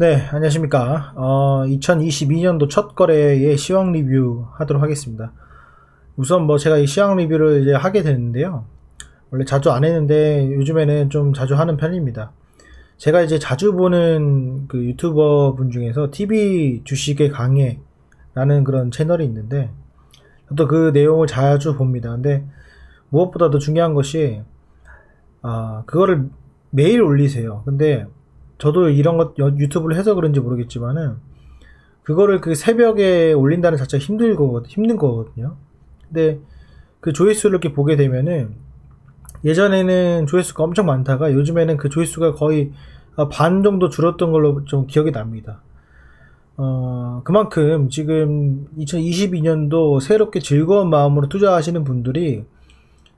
네, 안녕하십니까. 어, 2022년도 첫 거래의 시황 리뷰 하도록 하겠습니다. 우선 뭐 제가 이 시황 리뷰를 이제 하게 됐는데요. 원래 자주 안 했는데 요즘에는 좀 자주 하는 편입니다. 제가 이제 자주 보는 그 유튜버 분 중에서 TV 주식의 강해라는 그런 채널이 있는데 또 그 내용을 자주 봅니다. 근데 무엇보다도 중요한 것이 아, 그거를 매일 올리세요. 근데 저도 이런 것 여- 유튜브를 해서 그런지 모르겠지만은 그거를 그 새벽에 올린다는 자체가 힘들 거 힘든 거거든요. 근데 그 조회수를 이렇게 보게 되면은 예전에는 조회수가 엄청 많다가 요즘에는 그 조회수가 거의 어, 반 정도 줄었던 걸로 좀 기억이 납니다. 어, 그만큼 지금 2022년도 새롭게 즐거운 마음으로 투자하시는 분들이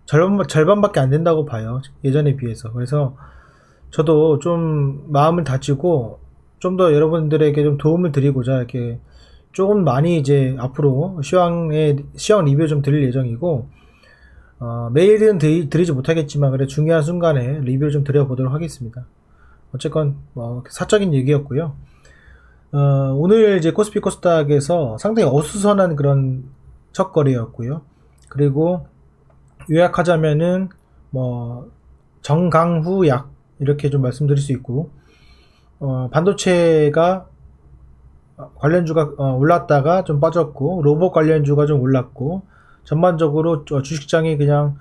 절반, 절반밖에 안 된다고 봐요. 예전에 비해서. 그래서 저도 좀 마음을 다지고 좀 더 여러분들에게 좀 도움을 드리고자 이렇게 조금 많이 이제 앞으로 시황에 시황 리뷰 좀 드릴 예정이고 어, 매일은 드리, 드리 지 못하겠지만 그래 중요한 순간에 리뷰를 좀 드려보도록 하겠습니다. 어쨌건 뭐 사적인 얘기였고요. 어, 오늘 이제 코스피 코스닥에서 상당히 어수선한 그런 첫 거래였고요. 그리고 요약하자면은 뭐 정강후 약 이렇게 좀 말씀드릴 수 있고 어, 반도체가 관련주가 어, 올랐다가 좀 빠졌고 로봇 관련주가 좀 올랐고 전반적으로 저 주식장이 그냥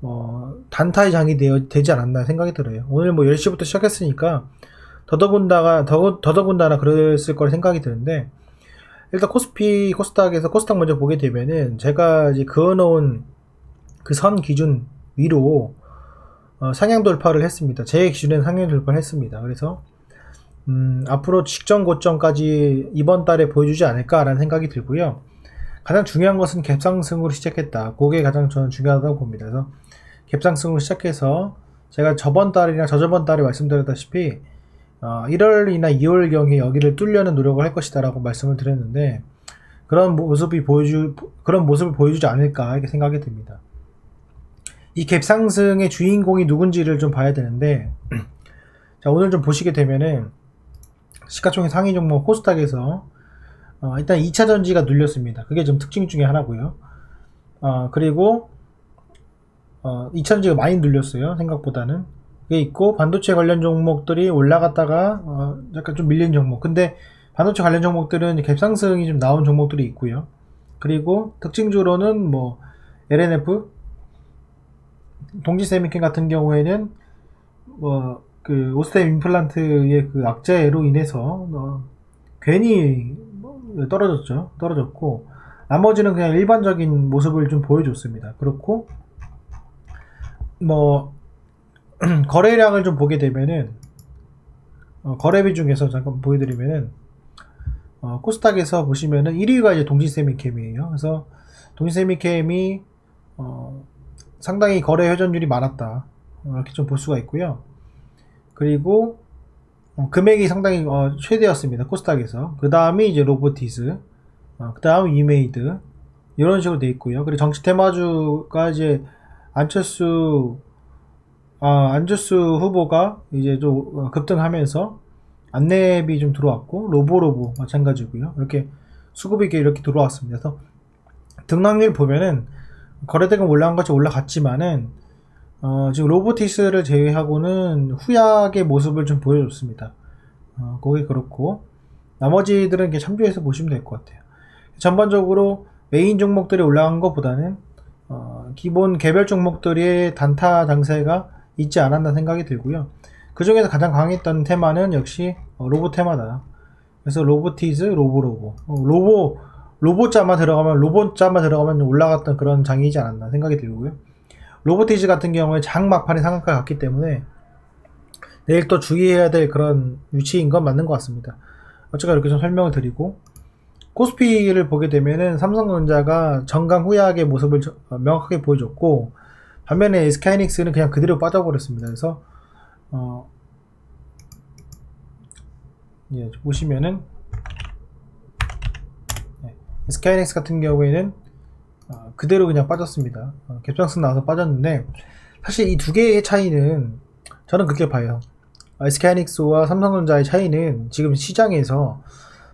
어, 단타의 장이 되어, 되지 않았나 생각이 들어요. 오늘 뭐 10시부터 시작했으니까 더더군다나 더, 더더군다나 그랬을 거라 생각이 드는데 일단 코스피 코스닥에서 코스닥 먼저 보게 되면은 제가 이제 그어놓은 그 선 기준 위로 어, 상향 돌파를 했습니다. 제 기준엔 상향 돌파를 했습니다. 그래서 음, 앞으로 직전 고점까지 이번 달에 보여주지 않을까라는 생각이 들고요. 가장 중요한 것은 갭상승으로 시작했다. 그게 가장 저는 중요하다고 봅니다. 그래서 갭상승으로 시작해서 제가 저번 달이나 저저번 달에 말씀드렸다시피 어, 1월이나 2월경에 여기를 뚫려는 노력을 할 것이다라고 말씀을 드렸는데 그런 모습이 보여주 그런 모습을 보여주지 않을까 이렇게 생각이 듭니다. 이 갭 상승의 주인공이 누군지를 좀 봐야 되는데 자 오늘 좀 보시게 되면은 시가총액 상위 종목 코스닥에서 어, 일단 2차 전지가 눌렸습니다. 그게 좀 특징 중에 하나고요. 어, 그리고 어, 2차 전지가 많이 눌렸어요. 생각보다는. 그게 있고 반도체 관련 종목들이 올라갔다가 어, 약간 좀 밀린 종목. 근데 반도체 관련 종목들은 이제 갭상승이 좀 나온 종목들이 있고요. 그리고 특징주로는 뭐 LNF, 동지 세미캠 같은 경우에는 뭐 그 오스템 임플란트의 그 악재로 인해서 어, 괜히 뭐 떨어졌죠. 떨어졌고 나머지는 그냥 일반적인 모습을 좀 보여줬습니다. 그렇고 뭐 거래량을 좀 보게 되면은 어, 거래비 중에서 잠깐 보여드리면은 어, 코스닥에서 보시면은 1위가 이제 동지세미캠이에요. 그래서 동지세미캠이 어, 상당히 거래 회전율이 많았다. 어, 이렇게 좀 볼 수가 있고요. 그리고 어, 금액이 상당히 어, 최대였습니다. 코스닥에서. 그 다음이 이제 로보티스, 그 다음 이메이드 이런 식으로 돼 있고요. 그리고 정치 테마주가 이제 안철수 아, 안철수 후보가 이제 좀 어, 급등하면서 안내비 좀 들어왔고 로보로보 마찬가지고요. 이렇게 수급이 이렇게 들어왔습니다. 그래서 등락률 보면은 거래대금 올라간 것이 올라갔지만은 어, 지금 로보티스를 제외하고는 후약의 모습을 좀 보여줬습니다. 어, 그게 그렇고 나머지들은 이렇게 참조해서 보시면 될 것 같아요. 전반적으로 메인 종목들이 올라간 것보다는 어, 기본 개별 종목들의 단타 장세가 있지 않았나 생각이 들고요. 그 중에서 가장 강했던 테마는 역시 어, 로봇 테마다. 그래서 로보티즈, 로보로보. 어, 로보, 로봇자만 들어가면, 로봇자만 들어가면 올라갔던 그런 장이지 않았나 생각이 들고요. 로보티즈 같은 경우에 장 막판에 상한가 갔기 때문에 내일 또 주의해야 될 그런 위치인 건 맞는 것 같습니다. 어쨌든 이렇게 좀 설명을 드리고 코스피를 보게 되면은 삼성전자가 정강 후약의 모습을 저- 어, 명확하게 보여줬고 반면에 SK하이닉스는 그냥 그대로 빠져버렸습니다. 그래서 어 예, 보시면은 네, SK하이닉스 같은 경우에는 어, 그대로 그냥 빠졌습니다. 어, 갭상승 나와서 빠졌는데 사실 이 두 개의 차이는 저는 그렇게 봐요. SK하이닉스와 삼성전자의 차이는 지금 시장에서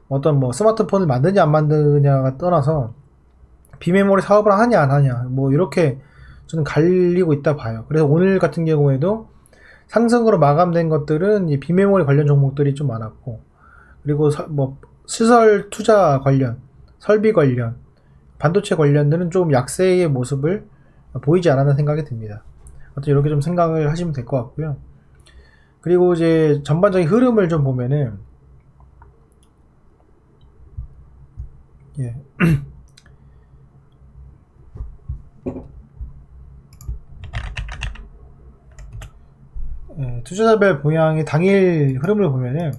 어떤 뭐 스마트폰을 만드냐 안 만드냐가 떠나서 비메모리 사업을 하냐 안 하냐 뭐 이렇게 저는 갈리고 있다 봐요. 그래서 오늘 같은 경우에도 상승으로 마감된 것들은 이 비메모리 관련 종목들이 좀 많았고 그리고 서- 뭐 시설 투자 관련, 설비 관련, 반도체 관련들은 좀 약세의 모습을 보이지 않았나 생각이 듭니다. 아무튼 이렇게 좀 생각을 하시면 될 것 같고요. 그리고 이제 전반적인 흐름을 좀 보면은 예. 예, 투자자별 보양의 당일 흐름을 보면은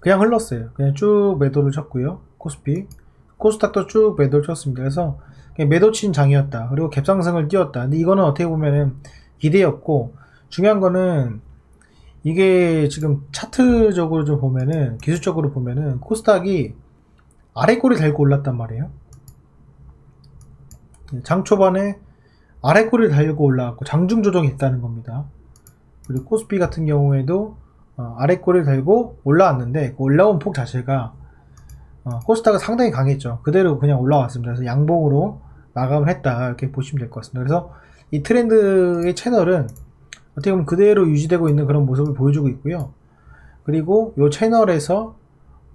그냥 흘렀어요. 그냥 쭉 매도를 쳤고요. 코스피. 코스닥도 쭉 매도를 쳤습니다. 그래서 매도 친 장이었다. 그리고 갭상승을 띄웠다. 근데 이거는 어떻게 보면은 기대였고 중요한 거는 이게 지금 차트적으로 좀 보면은 기술적으로 보면은 코스닥이 아래 꼬리 달고 올랐단 말이에요. 예, 장 초반에 아래 꼬리를 달고 올라왔고 장중 조정이 있다는 겁니다. 그리고 코스피 같은 경우에도 어, 아래 꼬리를 달고 올라왔는데 그 올라온 폭 자체가 어, 코스닥은 상당히 강했죠. 그대로 그냥 올라왔습니다. 그래서 양봉으로 마감을 했다 이렇게 보시면 될 것 같습니다. 그래서 이 트렌드의 채널은 어떻게 보면 그대로 유지되고 있는 그런 모습을 보여주고 있고요. 그리고 이 채널에서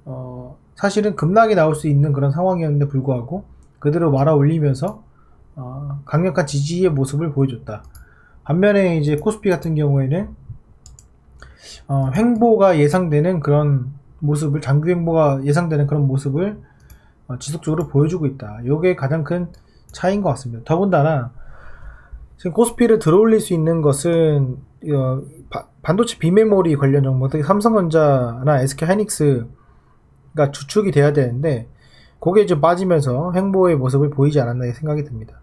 어, 사실은 급락이 나올 수 있는 그런 상황이었는데 불구하고 그대로 말아 올리면서 어, 강력한 지지의 모습을 보여줬다. 반면에 이제 코스피 같은 경우에는 어, 횡보가 예상되는 그런 모습을 장기 횡보가 예상되는 그런 모습을 어, 지속적으로 보여주고 있다. 이게 가장 큰 차이인 것 같습니다. 더군다나 지금 코스피를 들어올릴 수 있는 것은 어, 바- 반도체 비메모리 관련 종목, 특히 삼성전자나 SK 하이닉스가 주축이 돼야 되는데 그게 좀 빠지면서 횡보의 모습을 보이지 않았나 생각이 듭니다.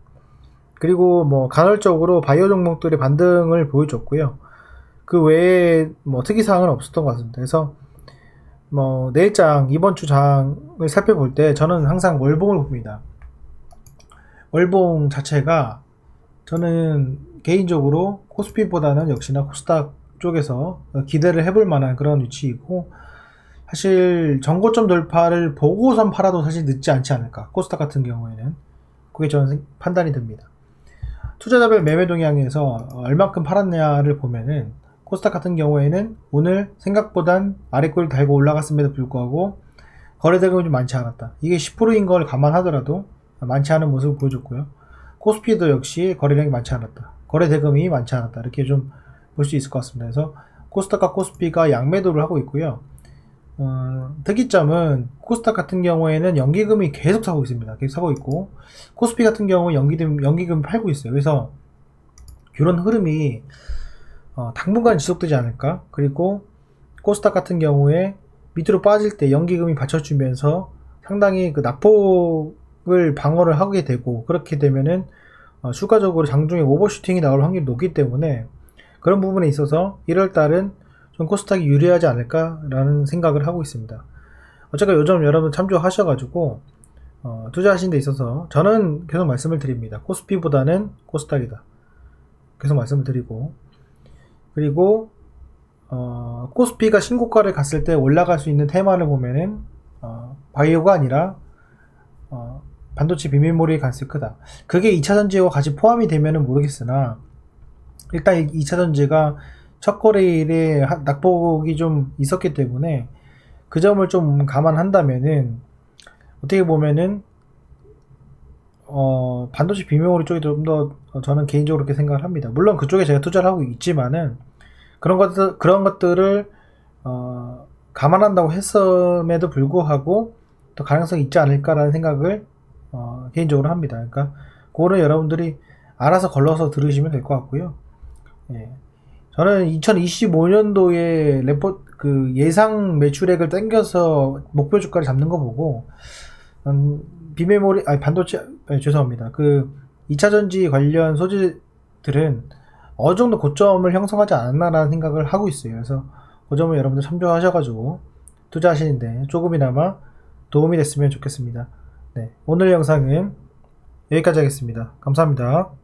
그리고 뭐 간헐적으로 바이오 종목들의 반등을 보여줬고요. 그 외에 뭐 특이 사항은 없었던 것 같습니다. 그래서 뭐 내일장 이번 주 장을 살펴볼 때 저는 항상 월봉을 봅니다. 월봉 자체가 저는 개인적으로 코스피보다는 역시나 코스닥 쪽에서 기대를 해볼 만한 그런 위치이고 사실 정고점 돌파를 보고선 팔아도 사실 늦지 않지 않을까 코스닥 같은 경우에는 그게 저는 생- 판단이 듭니다. 투자자별 매매 동향에서 얼마큼 팔았냐를 보면은 코스닥 같은 경우에는 오늘 생각보단 아래꼴 달고 올라갔음에도 불구하고 거래 대금이 좀 많지 않았다. 이게 10%인 걸 감안하더라도 많지 않은 모습을 보여줬고요. 코스피도 역시 거래량이 많지 않았다. 거래 대금이 많지 않았다. 이렇게 좀 볼 수 있을 것 같습니다. 그래서 코스닥과 코스피가 양매도를 하고 있고요. 어, 특이점은 코스닥 같은 경우에는 연기금이 계속 사고 있습니다. 계속 사고 있고 코스피 같은 경우 연기금 연기금 팔고 있어요. 그래서 이런 흐름이 어, 당분간 지속되지 않을까? 그리고 코스닥 같은 경우에 밑으로 빠질 때 연기금이 받쳐주면서 상당히 그 낙폭을 방어를 하게 되고 그렇게 되면은 어, 추가적으로 장중에 오버슈팅이 나올 확률이 높기 때문에 그런 부분에 있어서 1월 달은 좀 코스닥이 유리하지 않을까라는 생각을 하고 있습니다. 어쨌든 요점 여러분 참조하셔가지고 어, 투자하신 데 있어서 저는 계속 말씀을 드립니다. 코스피보다는 코스닥이다. 계속 말씀을 드리고 그리고 어, 코스피가 신고가를 갔을 때 올라갈 수 있는 테마를 보면은 어, 바이오가 아니라 어, 반도체 비밀몰이의 가능성이 크다. 그게 2차 전지와 같이 포함이 되면은 모르겠으나 일단 2차 전지가 첫 거래일에 하- 낙폭이 좀 있었기 때문에 그 점을 좀 감안한다면은 어떻게 보면은 어, 반도체 비메모리 쪽이 좀 더 저는 개인적으로 그렇게 생각을 합니다. 물론 그쪽에 제가 투자를 하고 있지만은 그런 것들 그런 것들을 어, 감안한다고 했음에도 불구하고 또 가능성이 있지 않을까라는 생각을 어, 개인적으로 합니다. 그러니까 그거는 여러분들이 알아서 걸러서 들으시면 될 것 같고요. 예. 저는 2025년도에 레포 그 예상 매출액을 땡겨서 목표 주가를 잡는 거 보고 음, 비메모리 아니 반도체 아니, 죄송합니다. 그 2차 전지 관련 소재들은 어느 정도 고점을 형성하지 않았나라는 생각을 하고 있어요. 그래서 그 점을 여러분들 참조하셔가지고 투자하시는데 조금이나마 도움이 됐으면 좋겠습니다. 네, 오늘 영상은 여기까지 하겠습니다. 감사합니다.